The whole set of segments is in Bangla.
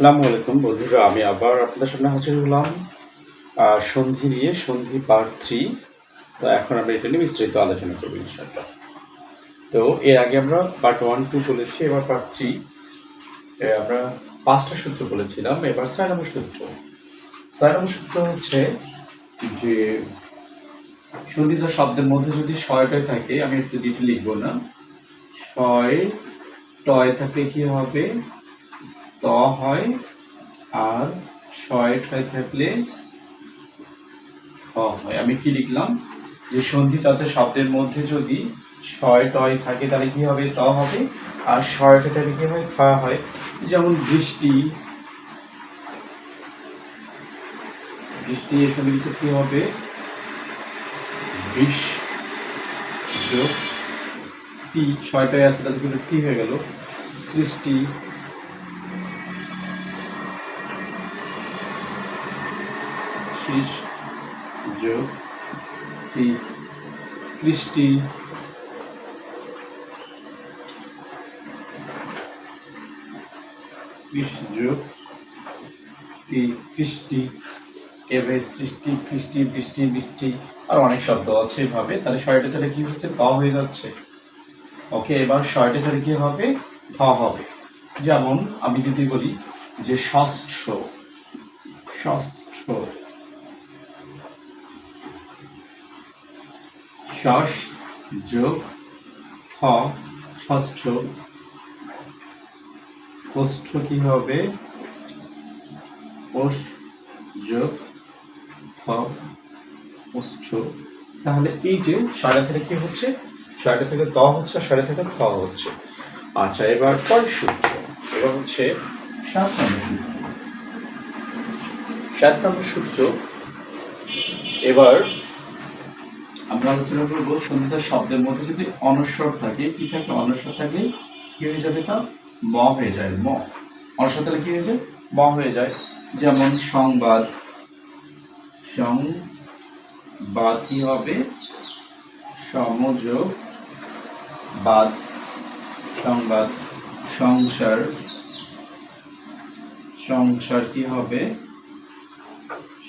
আসসালামু আলাইকুম বন্ধুরা, আমি আবার আপনাদের সামনে হাজির হলাম। সন্ধি নিয়ে, সন্ধি পার্ট থ্রি তো এখন আমরা এটা নিয়ে বিস্তারিত আলোচনা করব ইনশাল্লাহ তো এর আগে আমরা পার্ট ওয়ান টু বলেছি, এবার পার্ট থ্রি আমরা পাঁচটা সূত্র বলেছিলাম, এবার ছয় নম্বর সূত্র। ছয় নম্বর সূত্র হচ্ছে যে সন্ধি যা শব্দের মধ্যে যদি ছয়টায় থাকে, আমি একটু ডিটেল লিখব না। ছয় টয় থাকলে কি হবে? ত হয় আর ছয় ছয় থাকলে হ হয়। আমি কি লিখলাম? যে সন্ধি তত শব্দের মধ্যে যদি ছয় টয় থাকে, তাহলে কি হবে? ত হবে। আর ছয়টা থাকলে কি হয়? থ হয়। যেমন বৃষ্টি। বৃষ্টি এর সঙ্গে নিচে কি হবে? যোগ ছয়টায় আছে, তাহলে কিন্তু কি হয়ে গেল। সৃষ্টি শীষ যোগ তি কৃষ্টি। যোগ কৃষ্টি। এভাবে সৃষ্টি, কৃষ্টি, বৃষ্টি বৃষ্টি। আর অনেক শব্দ আছে এভাবে। তাহলে ছয়টা তাহলে কি হচ্ছে? ত হয়ে যাচ্ছে। ওকে, এবার ছয়টা তাহলে কি হবে? থ হবে। যেমন আমি যদি বলি যে ষষ্ঠ ষষ্ঠ। ষষ যোগ থ ষষ্ঠ। কোষ্ঠ কি হবে? কোষ যোগ থ কোষ্ঠ তাহলে এই যে সাড়ে থেকে কি হচ্ছে? সাড়ে থেকে ত হচ্ছে, সাড়ে থেকে থ হচ্ছে। আচ্ছা এবার পর সূত্র। এবার হচ্ছে সাত নম্বর সূত্র। সাত নম্বর সূত্র। এবার আমরা আলোচনা করব সন্ধ্যা শব্দের মধ্যে যদি অনস্বর থাকে, কি থাকে? অনস্বর থাকে কি হয়ে যাবে তা? ম হয়ে যায়, ম। অনস্বর তাহলে কি হয়ে যায়? ম হয়ে যায়। যেমন সংবাদ। সংবাদ কি হবে? সমযোগ বাদ। সংবাদ। সংসার। সংসার কি হবে?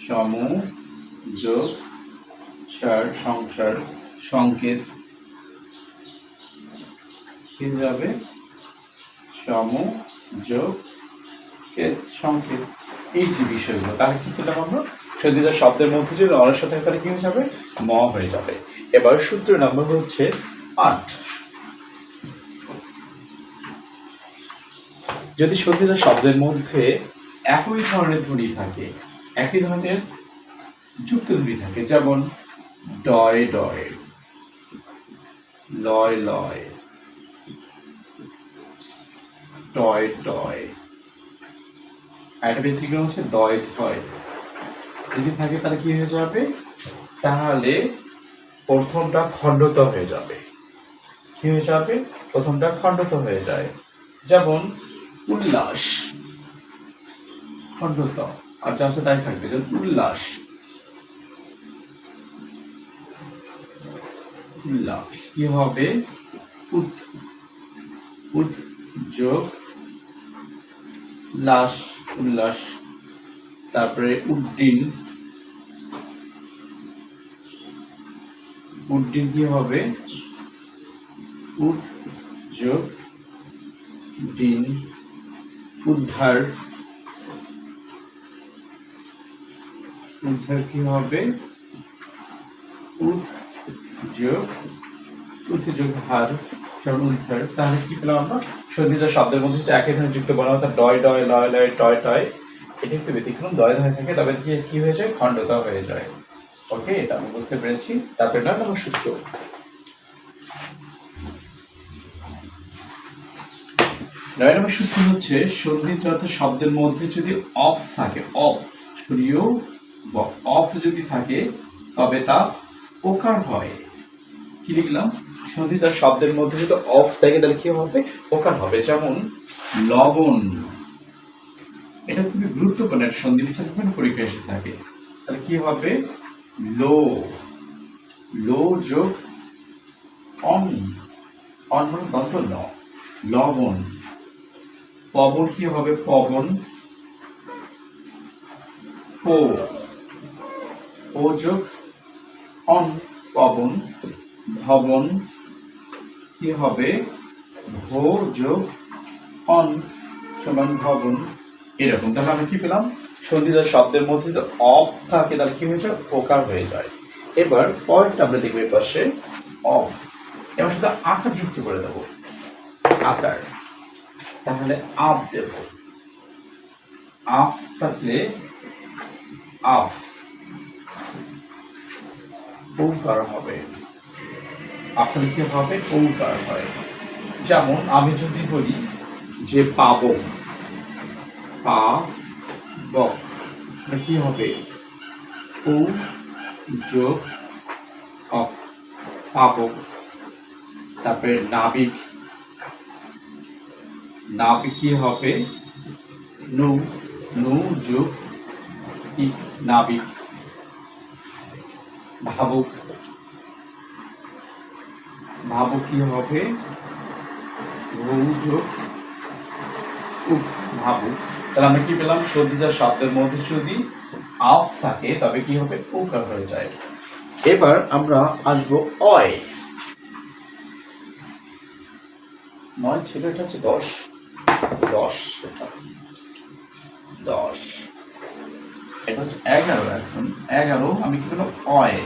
সম যোগ সার সংসার, সংকেত। যাবে। সম, যোগ, কেত, সংকেত। এই যে বিষয়গুলো, তাহলে কি পেলাম আমরা? সন্ধিদার শব্দের মধ্যে যদি অলস থাকে, তাহলে কি হয়ে যাবে? ম হয়ে যাবে। এবার সূত্র নাম্বার হচ্ছে আট। যদি সন্ধিদার শব্দের মধ্যে একই ধরনের ধ্বনি থাকে, একই ধরনের যুক্ত ধ্বনি থাকে, যেমন ডয় ডয়। লয় লয়। টয় টয়। একটা ব্যতিক্রম হচ্ছে দয়, থয়। যদি থাকে তাহলে কি হয়ে যাবে? তাহলে প্রথমটা খণ্ডত হয়ে যাবে। কি হয়ে যাবে? প্রথমটা খণ্ডত হয়ে যায়। যেমন উল্লাস। খণ্ডত। আর সাথে তাই থাকবে। উল্লাস। উল্লাস কি হবে? উৎ উৎ যোগ লাশ, উল্লাস, তারপরে উড্ডিন উড্ডিন কি হবে? উদ যোগ ডিন উদ্ধার। উদ্ধার কি হবে? যোগ উদ্যোগ হার সরল উদ্ধার তাহলে কি পেলাম আমরা? শব্দের মধ্যে যদি একই ধরনের যুক্ত বলা ডয় ডয়, লয় লয়, টয় টয়। এটি একটু ব্যতিক্রম, দয় ধরে থাকে, তবে কি কি হয়ে যায়? খণ্ডতা হয়ে যায়। ওকে, এটা আমি বুঝতে পেরেছি। তারপরে নয় নম্বর সূত্র। নয় নম্বর সূত্র হচ্ছে সন্ধিত শব্দের মধ্যে যদি অফ থাকে, অফ, সরিয়েও অফ যদি থাকে, তবে তা ওকার হয়। কি লিখলাম? সন্ধিত শব্দের মধ্যে যদি অফ থাকে, তাহলে কি হবে? ওকার হবে। যেমন লবণ এটা খুবই গুরুত্বপূর্ণ। একটা সন্ধি বিভিন্ন পরীক্ষা এসে থাকে। তাহলে কি হবে? লো। লো যোগ অন। অন মানে দন্ত ন। লবণ পবন কি হবে? পবন। ও ও যোগ অন। পবন। ভবন কি হবে? ভো যোগ অন সমান ভবন। এরকম। তাহলে আমরা কি পেলাম? সন্ধিদার শব্দের মধ্যে তো অফ থাকে, তাহলে কি হয়ে যায় ওকার হয়ে যায়। এবার পরেরটা আমরা দেখব পাশে। অফ। এবার শুধু আকার যুক্ত করে দেবো। আকার। তাহলে আপ দেব। আফ থাকলে আফ ওকার হবে। আপনার কি হবে ওকার হয়। যেমন, আমি যদি বলি যে পাবো, পা ব কি হবে? ও যোগ পাবক তারপরে নাবিক নাবিক কি হবে? নু নু যোগ নাবিক। ভাবুক। ভাবুক কি হবে ভৌ যোগ উপ ভাবুক তাহলে আমরা কি পেলাম? সর্দিজার শব্দের মধ্যে যদি আফ থাকে, তবে কি হবে? উকার হয়ে যায়। এবার আমরা আসব অয়। নয় ছিল এটা হচ্ছে দশ। দশ এটা। দশ। এটা হচ্ছে এগারো এখন। এগারো, আমি কি অয়।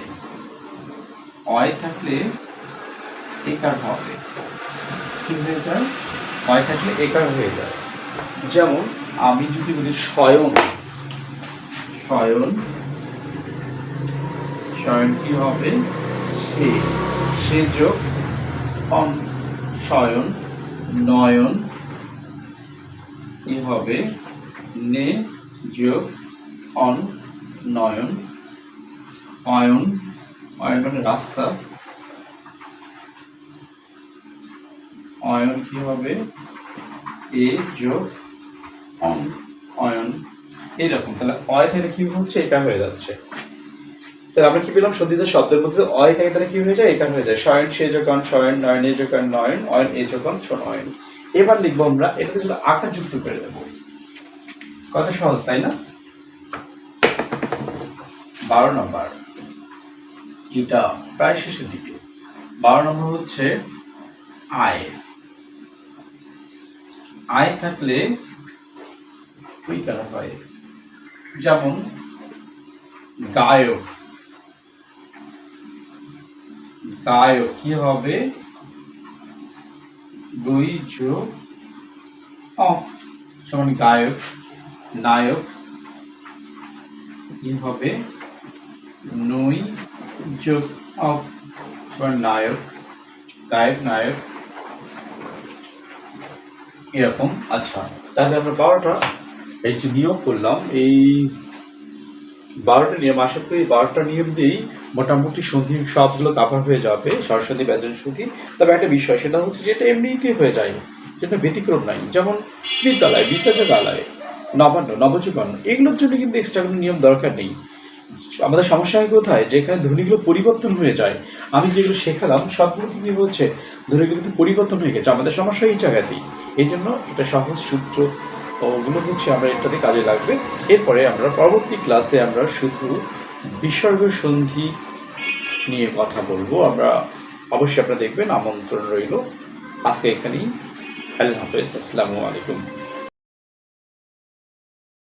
অয় থাকলে একার হবে। কি হয়ে যায়? অয় থাকলে একার হয়ে যায়। যেমন আমি যদি বলি শয়ন শয়ন শয়ন কি হবে? সে সে যোগ অন শয়ন নয়ন কি হবে? নে যোগ অন নয়ন অয়ন অয়ন মানে রাস্তা। অয়ন কি হবে? এ যোগ অন। অয়ন এইরকম। তাহলে অয় থেকে কি হচ্ছে? এটা হয়ে যাচ্ছে। তাহলে আমরা কি পেলাম? সন্ধিত শব্দের মধ্যে অয় থেকে তাহলে কি হয়ে যায়? এখান হয়ে যায়। শয়ন সে যখন শয়ন নয়ন এ যখন নয়ন, অয়ন, এ যখন নয়ন। এবার লিখব আমরা এটাতে শুধু আকার যুক্ত করে দেবো। কত সহজ, তাই না? বারো নম্বর। এটা প্রায় শেষের দিকে। বারো নম্বর হচ্ছে আয়। আয় থাকলে ওই করা হয়। যেমন গায়ক। গায়ক কি হবে? দুই যোগ অ সমান গায়ক, নায়ক কি হবে? নই যোগ অ সমান নায়ক, গায়ক, নায়ক এরকম আচ্ছা তাহলে আমরা বারোটা এই যে নিয়ম করলাম। এই বারোটা নিয়ম, আশা করি বারোটা নিয়ম দিয়েই মোটামুটি সন্ধি সবগুলো কাভার হয়ে যাবে, সরস্বতী ব্যঞ্জন সন্ধি। তবে একটা বিষয়, সেটা হচ্ছে যেটা এমনিতেই হয়ে যায় যেটা ব্যতিক্রম নাই। যেমন বিদ্যালয়, বিদ্যাজাগালয়, নবান্ন, নবজীবন, এগুলোর জন্য কিন্তু এক্সট্রা কোনো নিয়ম দরকার নেই। আমাদের সমস্যা হয় কোথায়? যেখানে ধ্বনিগুলো পরিবর্তন হয়ে যায়। আমি যেগুলো শেখালাম, সবগুলো কি হচ্ছে? ধ্বনিগুলো কিন্তু পরিবর্তন হয়ে গেছে। আমাদের সমস্যা এই জায়গাতেই। এই জন্য এটা সহজ সূত্র ওগুলো হচ্ছে আমরা এটাতে কাজে লাগবে। এরপরে আমরা পরবর্তী ক্লাসে আমরা শুধু বিসর্গ সন্ধি নিয়ে কথা বলব। আমরা অবশ্যই আপনারা দেখবেন, আমন্ত্রণ রইল। আজকে এখানেই। আল্লাহ হাফেজ। আসসালামু আলাইকুম।